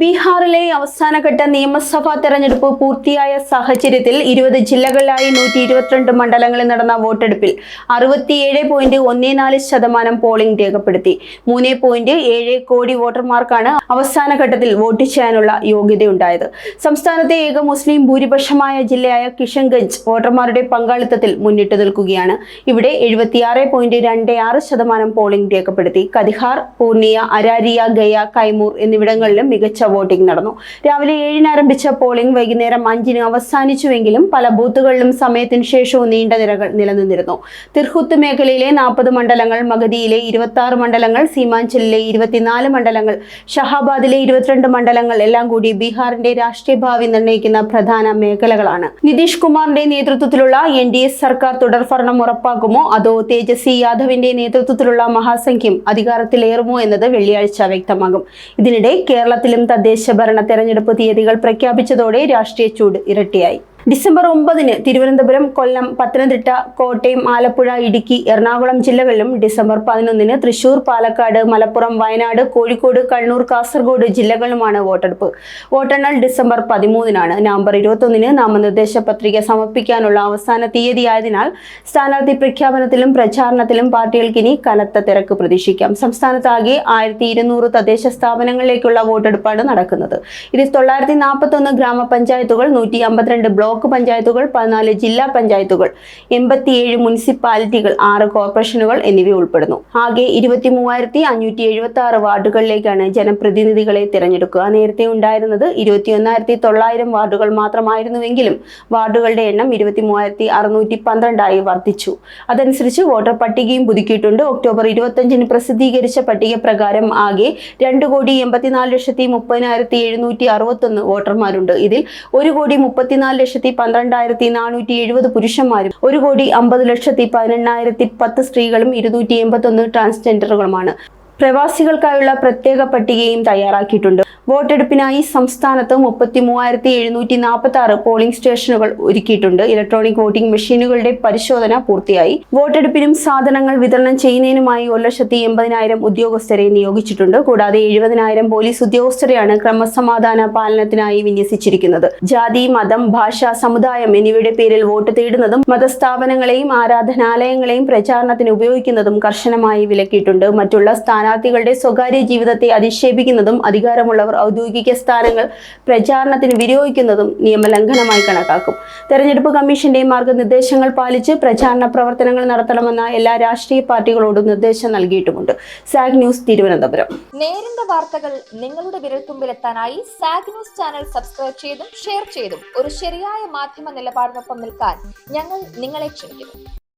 ബീഹാറിലെ അവസാനഘട്ട നിയമസഭാ തെരഞ്ഞെടുപ്പ് പൂർത്തിയായ സാഹചര്യത്തിൽ ഇരുപത് ജില്ലകളിലായി നൂറ്റി ഇരുപത്തിരണ്ട് മണ്ഡലങ്ങളിൽ നടന്ന വോട്ടെടുപ്പിൽ അറുപത്തിയേഴ് പോയിന്റ് ഒന്നേ നാല് ശതമാനം പോളിംഗ് രേഖപ്പെടുത്തി. മൂന്ന് പോയിന്റ് ഏഴ് കോടി വോട്ടർമാർക്കാണ് അവസാനഘട്ടത്തിൽ വോട്ട് ചെയ്യാനുള്ള യോഗ്യതയുണ്ടായത്. സംസ്ഥാനത്തെ ഏക മുസ്ലിം ഭൂരിപക്ഷമായ ജില്ലയായ കിഷൻഗഞ്ച് വോട്ടർമാരുടെ പങ്കാളിത്തത്തിൽ മുന്നിട്ട് നിൽക്കുകയാണ്. ഇവിടെ എഴുപത്തിയാറ് പോയിന്റ് രണ്ട് ആറ് ശതമാനം പോളിംഗ് രേഖപ്പെടുത്തി. കതിഹാർ പൂർണിയ അരാരിയ ഗയ കൈമൂർ എന്നിവിടങ്ങളിലും മികച്ച വോട്ടിംഗ് നടന്നു. രാവിലെ ഏഴിന് ആരംഭിച്ച പോളിംഗ് വൈകുന്നേരം അഞ്ചിന് അവസാനിച്ചുവെങ്കിലും പല ബൂത്തുകളിലും സമയത്തിന് ശേഷവും നീണ്ട നിരകൾ നിലനിന്നിരുന്നു. തിർഹുത്ത് മേഖലയിലെ നാൽപ്പത് മണ്ഡലങ്ങൾ മഗതിയിലെ ഇരുപത്തി ആറ് മണ്ഡലങ്ങൾ സീമാഞ്ചലിലെ ഇരുപത്തിനാല് മണ്ഡലങ്ങൾ ഷഹാബാദിലെ ഇരുപത്തിരണ്ട് മണ്ഡലങ്ങൾ എല്ലാം കൂടി ബീഹാറിന്റെ രാഷ്ട്രീയ ഭാവി നിർണയിക്കുന്ന പ്രധാന മേഖലകളാണ്. നിതീഷ് കുമാറിന്റെ നേതൃത്വത്തിലുള്ള എൻ ഡി എ സർക്കാർ തുടർഭരണം ഉറപ്പാക്കുമോ? അതോ തേജസ്വി യാദവിന്റെ നേതൃത്വത്തിലുള്ള മഹാസംഖ്യം അധികാരത്തിലേറുമോ എന്നത് വെള്ളിയാഴ്ച വ്യക്തമാകും. ഇതിനിടെ കേരളത്തിലും തദ്ദേശ ഭരണ തെരഞ്ഞെടുപ്പ് തീയതികൾ പ്രഖ്യാപിച്ചതോടെ രാഷ്ട്രീയ ചൂട് ഇരട്ടിയായി. ഡിസംബർ ഒമ്പതിന് തിരുവനന്തപുരം കൊല്ലം പത്തനംതിട്ട കോട്ടയം ആലപ്പുഴ ഇടുക്കി എറണാകുളം ജില്ലകളിലും ഡിസംബർ പതിനൊന്നിന് തൃശൂർ പാലക്കാട് മലപ്പുറം വയനാട് കോഴിക്കോട് കണ്ണൂർ കാസർഗോഡ് ജില്ലകളിലുമാണ് വോട്ടെടുപ്പ്. വോട്ടെണ്ണൽ ഡിസംബർ പതിമൂന്നിനാണ്. നവംബർ ഇരുപത്തൊന്നിന് നാമനിർദ്ദേശ പത്രിക സമർപ്പിക്കാനുള്ള അവസാന തീയതിയായതിനാൽ സ്ഥാനാർത്ഥി പ്രഖ്യാപനത്തിലും പ്രചാരണത്തിലും പാർട്ടികൾക്ക് ഇനി കനത്ത തിരക്ക് പ്രതീക്ഷിക്കാം. സംസ്ഥാനത്താകെ ആയിരത്തി ഇരുന്നൂറ് തദ്ദേശ സ്ഥാപനങ്ങളിലേക്കുള്ള വോട്ടെടുപ്പാണ് നടക്കുന്നത്. ഇതിൽ തൊള്ളായിരത്തി നാൽപ്പത്തി ഒന്ന് ഗ്രാമപഞ്ചായത്തുകൾ നൂറ്റി അമ്പത്തിരണ്ട് ബ്ലോക്ക് പഞ്ചായത്തുകൾ പതിനാല് ജില്ലാ പഞ്ചായത്തുകൾ എൺപത്തിയേഴ് മുനിസിപ്പാലിറ്റികൾ ആറ് കോർപ്പറേഷനുകൾ എന്നിവ ഉൾപ്പെടുന്നു ആകെ ഇരുപത്തി മൂവായിരത്തി അഞ്ഞൂറ്റി എഴുപത്തി ആറ് വാർഡുകളിലേക്കാണ് ജനപ്രതിനിധികളെ തിരഞ്ഞെടുക്കുക. നേരത്തെ ഉണ്ടായിരുന്നത് ഇരുപത്തിയൊന്നായിരത്തി തൊള്ളായിരം വാർഡുകൾ മാത്രമായിരുന്നുവെങ്കിലും വാർഡുകളുടെ എണ്ണം ഇരുപത്തി മൂവായിരത്തി അറുന്നൂറ്റി പന്ത്രണ്ടായി വർദ്ധിച്ചു. അതനുസരിച്ച് വോട്ടർ പട്ടികയും പുതുക്കിയിട്ടുണ്ട്. ഒക്ടോബർ ഇരുപത്തഞ്ചിന് പ്രസിദ്ധീകരിച്ച പട്ടിക പ്രകാരം ആകെ രണ്ട് കോടി എൺപത്തിനാല് ലക്ഷത്തി മുപ്പതിനായിരത്തി എഴുന്നൂറ്റി അറുപത്തൊന്ന് വോട്ടർമാരുണ്ട്. ഇതിൽ ഒരു കോടി മുപ്പത്തിനാല് ലക്ഷത്തി പന്ത്രണ്ടായിരത്തി നാനൂറ്റി എഴുപത് പുരുഷന്മാരും ഒരു കോടി അമ്പത് ലക്ഷത്തി പതിനെണ്ണായിരത്തി പത്ത് സ്ത്രീകളും ഇരുന്നൂറ്റി എൺപത്തി ഒന്ന് ട്രാൻസ്ജെൻഡറുകളുമാണ് പ്രവാസികൾക്കായുള്ള പ്രത്യേക പട്ടികയും തയ്യാറാക്കിയിട്ടുണ്ട്. വോട്ടെടുപ്പിനായി സംസ്ഥാനത്ത് മുപ്പത്തി മൂവായിരത്തി എഴുന്നൂറ്റി നാൽപ്പത്തി ആറ് പോളിംഗ് സ്റ്റേഷനുകൾ ഒരുക്കിയിട്ടുണ്ട്. ഇലക്ട്രോണിക് വോട്ടിംഗ് മെഷീനുകളുടെ പരിശോധന പൂർത്തിയായി. വോട്ടെടുപ്പിനും സാധനങ്ങൾ വിതരണം ചെയ്യുന്നതിനുമായി ഒരു ലക്ഷത്തി എൺപതിനായിരം ഉദ്യോഗസ്ഥരെ നിയോഗിച്ചിട്ടുണ്ട്. കൂടാതെ എഴുപതിനായിരം പോലീസ് ഉദ്യോഗസ്ഥരെയാണ് ക്രമസമാധാന പാലനത്തിനായി വിന്യസിച്ചിരിക്കുന്നത്. ജാതി മതം ഭാഷ സമുദായം എന്നിവയുടെ പേരിൽ വോട്ട് തേടുന്നതും മതസ്ഥാപനങ്ങളെയും ആരാധനാലയങ്ങളെയും പ്രചാരണത്തിന് ഉപയോഗിക്കുന്നതും കർശനമായി വിലക്കിയിട്ടുണ്ട്. മറ്റുള്ള സ്ഥാനാർത്ഥികളുടെ സ്വകാര്യ ജീവിതത്തെ അധിക്ഷേപിക്കുന്നതും അധികാരമുള്ളവർ ഔദ്യോഗിക സ്ഥാനങ്ങൾ പ്രചാരണത്തിന് വിനിയോഗിക്കുന്നതും നിയമലംഘനമായി കണക്കാക്കും. തെരഞ്ഞെടുപ്പ് കമ്മീഷന്റെ മാർഗനിർദ്ദേശങ്ങൾ പാലിച്ച് പ്രചാരണ പ്രവർത്തനങ്ങൾ നടത്തണമെന്ന എല്ലാ രാഷ്ട്രീയ പാർട്ടികളോടും നിർദ്ദേശം നൽകിയിട്ടുമുണ്ട്. സാഗ് ന്യൂസ് തിരുവനന്തപുരം. നേരിന്റെ വാർത്തകൾ നിങ്ങളുടെ വിരൽത്തുമ്പിലെത്താനായി സാഗ് ന്യൂസ് ചാനൽ സബ്സ്ക്രൈബ് ചെയ്തും ഷെയർ ചെയ്തും ഒരു ശരിയായ മാധ്യമ നിലപാടിനൊപ്പം നിൽക്കാൻ ഞങ്ങൾ നിങ്ങളെ ക്ഷണിക്കുന്നു.